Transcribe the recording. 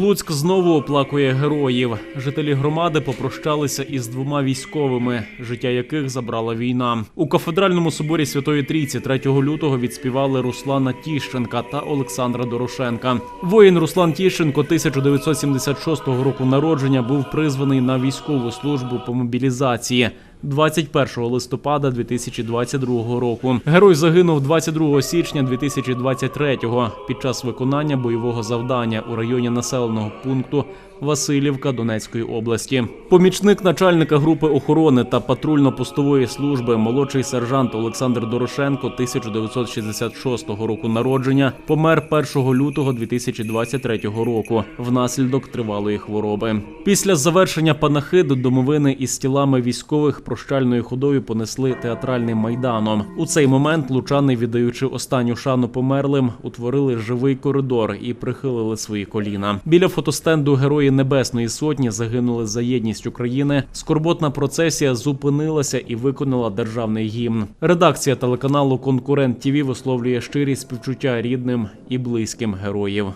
Луцьк знову оплакує героїв. Жителі громади попрощалися із двома військовими, життя яких забрала війна. У кафедральному соборі Святої Трійці 3 лютого відспівали Руслана Тіщенка та Олександра Дорошенка. Воїн Руслан Тіщенко 1976 року народження був призваний на військову службу по мобілізації. 21 листопада 2022 року. Герой загинув 22 січня 2023-го під час виконання бойового завдання у районі населеного пункту Васильівка Донецької області. Помічник начальника групи охорони та патрульно-постової служби молодший сержант Олександр Дорошенко 1966 року народження помер 1 лютого 2023 року внаслідок тривалої хвороби. Після завершення панахиду домовини із тілами військових прощальною ходою понесли театральним майданом. У цей момент лучани, віддаючи останню шану померлим, утворили живий коридор і прихилили свої коліна. Біля фотостенду Герої Небесної Сотні загинули за єдність України. Скорботна процесія зупинилася і виконала державний гімн. Редакція телеканалу Конкурент ТІВІ висловлює щирі співчуття рідним і близьким героїв.